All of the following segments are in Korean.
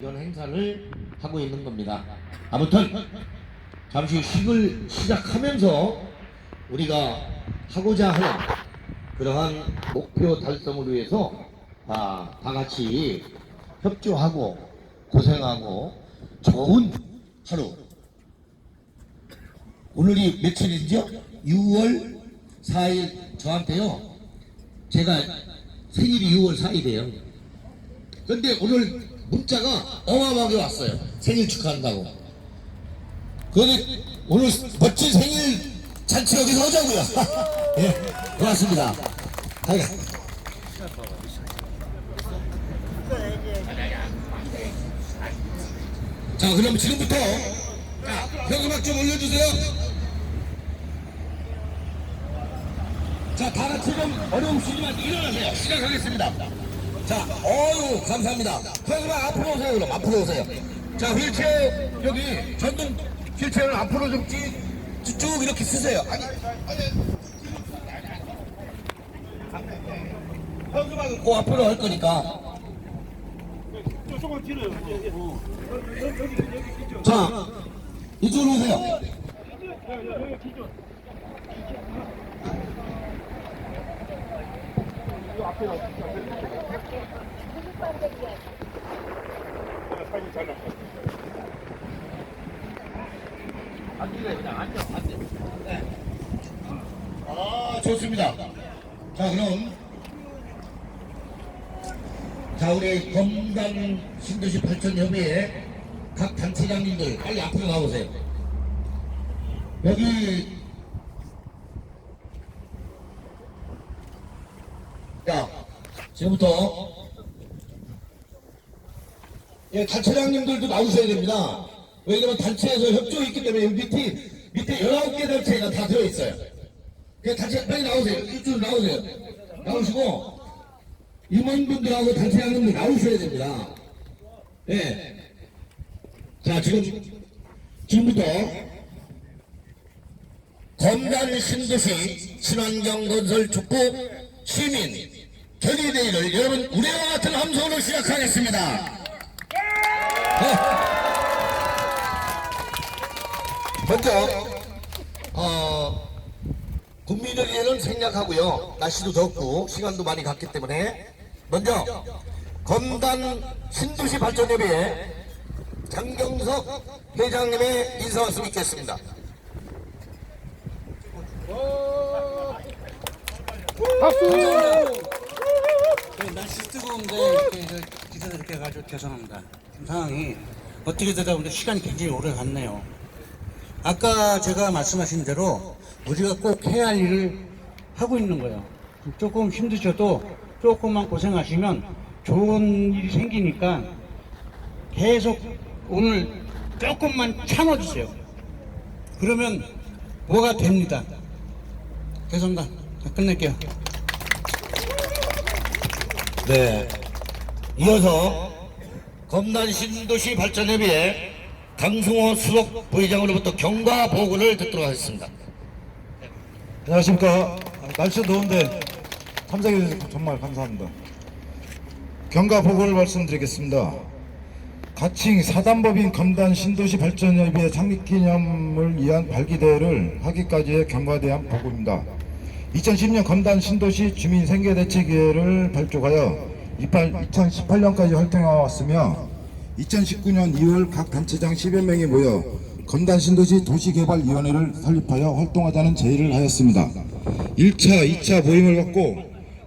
이런 행사를 하고 있는 겁니다. 아무튼 잠시 휴식을 시작하면서 우리가 하고자 하는 그러한 목표 달성을 위해서 아, 다 같이 협조하고 고생하고 좋은 하루 오늘이 며칠이죠? 6월 4일 저한테요 제가 생일이 6월 4일이에요 근데 오늘 문자가 어마어마하게 왔어요. 생일 축하한다고. 그런데 오늘 멋진 생일 잔치 여기서 하자고요. 예, 고맙습니다. 가자. 자, 그럼 지금부터 자, 현수막 좀 올려주세요. 자, 다 같이 좀 어려움 주지만 일어나세요. 시작하겠습니다. 자, 어유 감사합니다. 현수막 앞으로 오세요, 그럼 앞으로 오세요. 자, 휠체어 여기 전동 휠체어를 앞으로 좀 쭉, 쭉 이렇게 쓰세요. 아니, 꼭 앞으로 할 거니까. 조금만 뒤로 자, 이쪽으로 오세요. 사진 잘나왔어. 아, 좋습니다. 자, 그럼. 자, 우리 검단 신도시 발전협의회 각 단체장님들 빨리 앞으로 나오세요. 여기, 자, 지금부터, 예, 단체장님들도 나오셔야 됩니다. 왜냐면 단체에서 협조가 있기 때문에 밑에, 밑에 19개 단체가 다 들어있어요. 그 단체 빨리 나오세요. 이쪽으로 나오세요. 나오시고 임원분들하고 단체장님들 나오셔야 됩니다. 예. 자 지금 지금부터 검단 신도시 친환경 건설 촉구 시민 결의대회를 여러분 우리와 같은 함성으로 시작하겠습니다. 네. 먼저 어. 국민을 위해는 생략하고요. 날씨도 덥고 시간도 많이 갔기 때문에 먼저 검단 신도시 발전협의회 장경석 회장님의 인사 말씀 있겠습니다. 네, 날씨 뜨거운데 이렇게 저 기사들 이렇게 해가지고 죄송합니다. 지금 상황이 어떻게 되다 보니까 시간이 굉장히 오래 갔네요. 아까 제가 말씀하신 대로 우리가 꼭 해야 할 일을 하고 있는 거예요. 조금 힘드셔도 조금만 고생하시면 좋은 일이 생기니까 계속 오늘 조금만 참아주세요. 그러면 뭐가 됩니다. 죄송합니다. 자, 끝낼게요. 네. 이어서 검단 신도시 발전협의회 강승호 수석 부회장으로부터 경과 보고를 듣도록 하겠습니다. 안녕하십니까. 아, 날씨 더운데 참석해 주셔서 정말 감사합니다. 경과 보고를 말씀드리겠습니다. 가칭 사단법인 검단 신도시 발전협의회 창립기념을 위한 발기대회를 하기까지의 경과에 대한 보고입니다. 2010년 검단 신도시 주민 생계대책위회를 발족하여 2018년까지 활동해왔으며 2019년 2월 각 단체장 10여 명이 모여 검단 신도시 도시개발위원회를 설립하여 활동하자는 제의를 하였습니다. 1차, 2차 모임을 갖고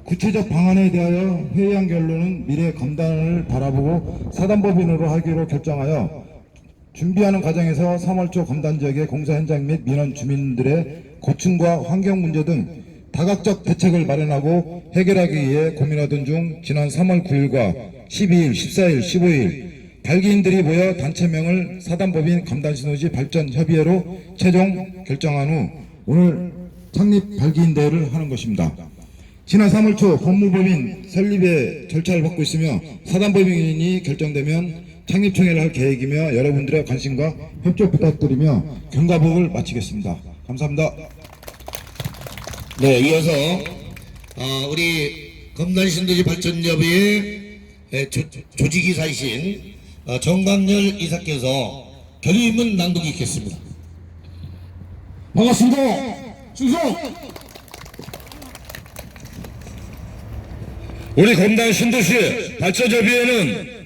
구체적 방안에 대하여 회의한 결론은 미래 검단을 바라보고 사단법인으로 하기로 결정하여 준비하는 과정에서 3월 초 검단 지역의 공사 현장 및 민원 주민들의 고충과 환경 문제 등 다각적 대책을 마련하고 해결하기 위해 고민하던 중 지난 3월 9일과 12일, 14일, 15일 발기인들이 모여 단체명을 사단법인 검단신호시 발전협의회로 최종 결정한 후 오늘 창립 발기인 대회를 하는 것입니다. 지난 3월 초 법무법인 설립의 절차를 받고 있으며 사단법인이 결정되면 창립총회를 할 계획이며 여러분들의 관심과 협조 부탁드리며 경과복을 마치겠습니다. 감사합니다. 네, 이어서 어, 우리 검단 신도시 발전협의회 조, 조직이사이신 어, 정강렬 이사께서 결의문 낭독이 있겠습니다. 반갑습니다. 충성! 우리 검단 신도시 발전협의회는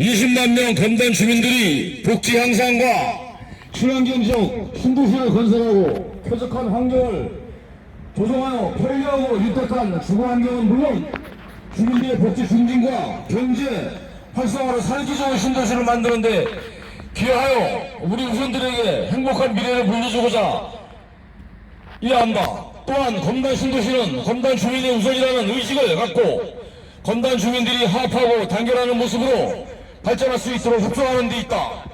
20만 명 검단 주민들이 복지 향상과 친환경적 신도시를 건설하고 쾌적한 환경을 조성하여 편리하고 유택한 주거 환경은 물론 주민들의 복지 증진과 경제 활성화로 살기 좋은 신도시를 만드는데 기여하여 우리 후손들에게 행복한 미래를 물려주고자 이해한다. 또한 검단 신도시는 검단 주민의 우선이라는 의식을 갖고 검단 주민들이 화합하고 단결하는 모습으로 발전할 수 있도록 협조하는 데 있다.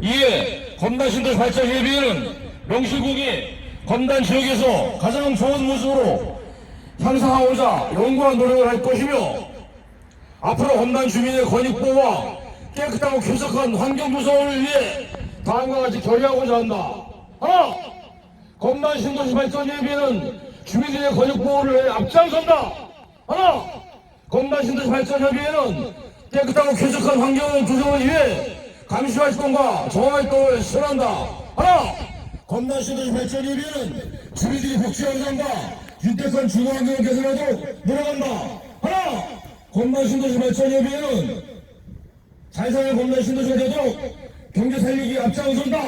이에 검단 신도시 발전 협의회는 명실공히 검단 지역에서 가장 좋은 모습으로 향상하고자 연구와 노력을 할 것이며 앞으로 검단 주민의 권익 보호와 깨끗하고 쾌적한 환경 구성을 위해 다음과 같이 결의하고자 한다. 하나, 검단 신도시 발전 협의회는 주민들의 권익 보호를 위해 앞장선다. 하나, 검단 신도시 발전 협의회는 깨끗하고 쾌적한 환경 조성을 위해 감시 활동과 정화 활동을 실현한다. 하나, 검단 신도시 발전 협의회는 주민들이 복지 향상과 윤택한 환경을 개선하도록 노력한다. 하나, 검단 신도시 발전 협의회는 잘 사는 검단 신도시가 되도록 경제 살리기 앞장선다.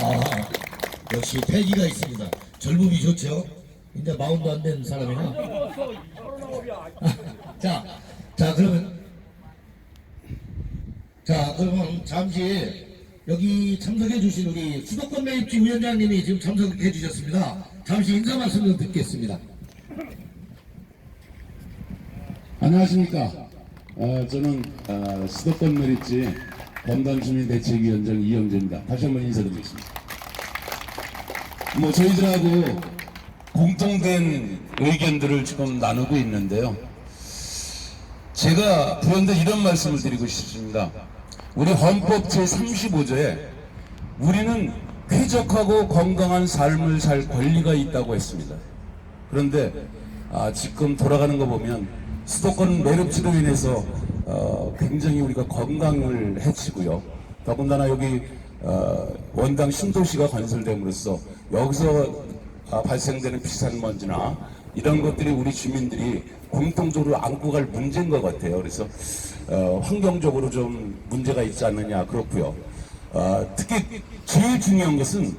아, 역시 패기가 있습니다. 젊음이 좋죠? 이제 마흔도 안 된 사람이나. 자, 자, 그러면. 자, 그러면 잠시 여기 참석해 주신 우리 수도권 매입지 위원장님이 지금 참석해 주셨습니다. 잠시 인사 말씀 좀 듣겠습니다. 안녕하십니까. 어, 저는 어, 수도권 메리지 검단주민대책위원장 이영재입니다. 다시 한번 인사드리겠습니다. 뭐 저희들하고 공통된 의견들을 지금 나누고 있는데요. 제가 부연대 이런 말씀을 드리고 싶습니다. 우리 헌법 제35조에 우리는 쾌적하고 건강한 삶을 살 권리가 있다고 했습니다. 그런데 아, 지금 돌아가는 거 보면 수도권 매립지로 인해서 어, 굉장히 우리가 건강을 해치고요. 더군다나 여기 어, 원당 신도시가 건설됨으로써 여기서 아, 발생되는 비싼 먼지나 이런 것들이 우리 주민들이 공통적으로 안고 갈 문제인 것 같아요. 그래서 어, 환경적으로 좀 문제가 있지 않느냐 그렇고요. 아, 특히 제일 중요한 것은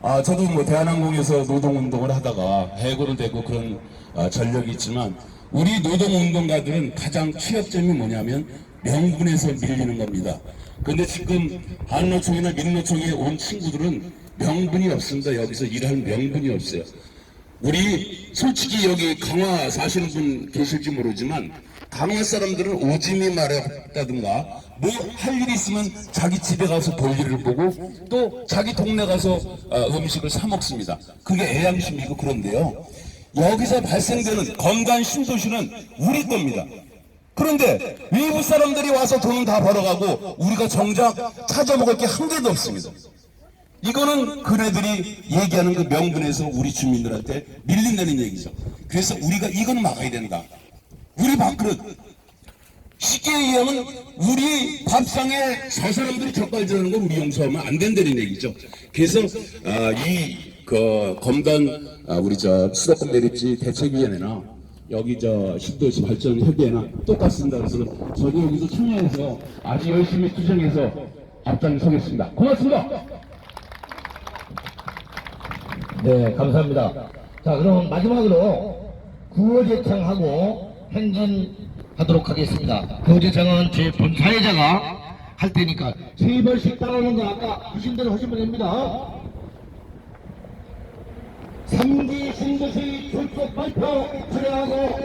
아, 저도 뭐 대한항공에서 노동운동을 하다가 해고는 되고 그런 아, 전력이 있지만 우리 노동운동가들은 가장 취약점이 뭐냐면 명분에서 밀리는 겁니다. 근데 지금 한노총이나 민노총에 온 친구들은 명분이 없습니다. 여기서 일할 명분이 없어요. 우리 솔직히 여기 강화 사시는 분 계실지 모르지만 강화 사람들은 오짐이 마렵다든가 뭐 할 일이 있으면 자기 집에 가서 볼 일을 보고 또 자기 동네 가서 어, 음식을 사 먹습니다. 그게 애양심이고 그런데요. 여기서 발생되는 건강 신도시는 우리 겁니다. 그런데 외부 사람들이 와서 돈은 다 벌어가고 우리가 정작 찾아 먹을 게 한 개도 없습니다. 이거는 그네들이 얘기하는 그 명분에서 우리 주민들한테 밀린다는 얘기죠. 그래서 우리가 이건 막아야 된다. 우리 밥그릇. 쉽게 얘기하면 우리 밥상에 저 사람들이 젓갈질하는 거 우리 용서하면 안 된다는 얘기죠. 그래서 아, 이그 검단 아, 우리 저 수도권 매립지 대책위원회나 여기 저 신도시 발전 협의회나 똑같습니다. 그래서 저도 여기서 참여해서 아주 열심히 투쟁해서 앞장서겠습니다. 고맙습니다. 네, 감사합니다. 자, 그럼 마지막으로 구호제창하고 행진하도록 하겠습니다. 구호제창은 제 본사회자가 할 테니까 세 번씩 따라오는 거 아까 하신 대로 하시면 됩니다. 삼기 신도시 출석 발표 수령하고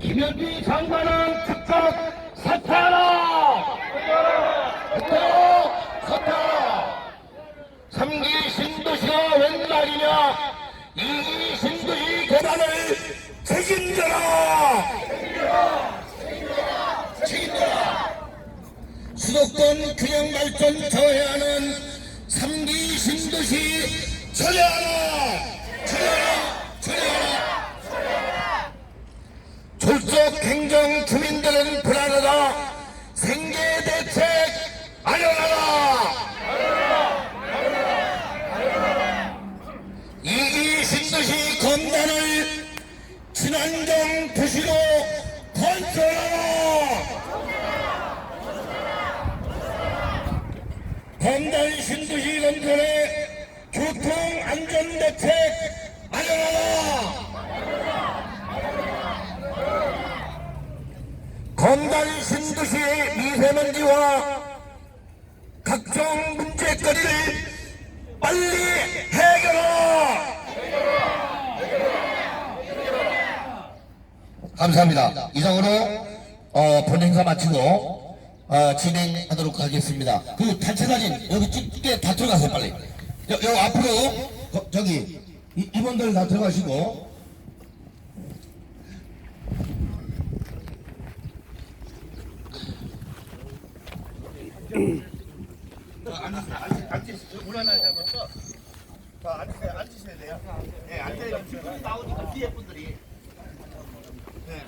김현기 장관은 즉각! 사퇴하라! 사퇴하라! 수도권 균형 발전 저해하는 삼기 신도시 처리하라! 처리하라! 처리하라! 처리하라! 북쪽 행정 주민들은 불안하다. 생계 대책 마련하라. 검단 신도시 건설의 교통 안전 대책 마련하라. 검단 신도시의 미세먼지와 각종 문제거리를 빨리 해결하라. 감사합니다. 이상으로 어, 본 행사 마치고 어, 진행하도록 하겠습니다. 그 단체 사진 여기 찍게 다 들어가세요 빨리. 여, 여 앞으로 거- 저기 이, 이분들 다 들어가시고 앉으셔야 돼요. 네, 앉아야 지금 나오니까 뒤에 분들이. 네.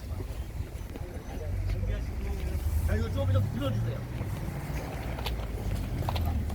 자, 이거 조금 좀 들어주세요.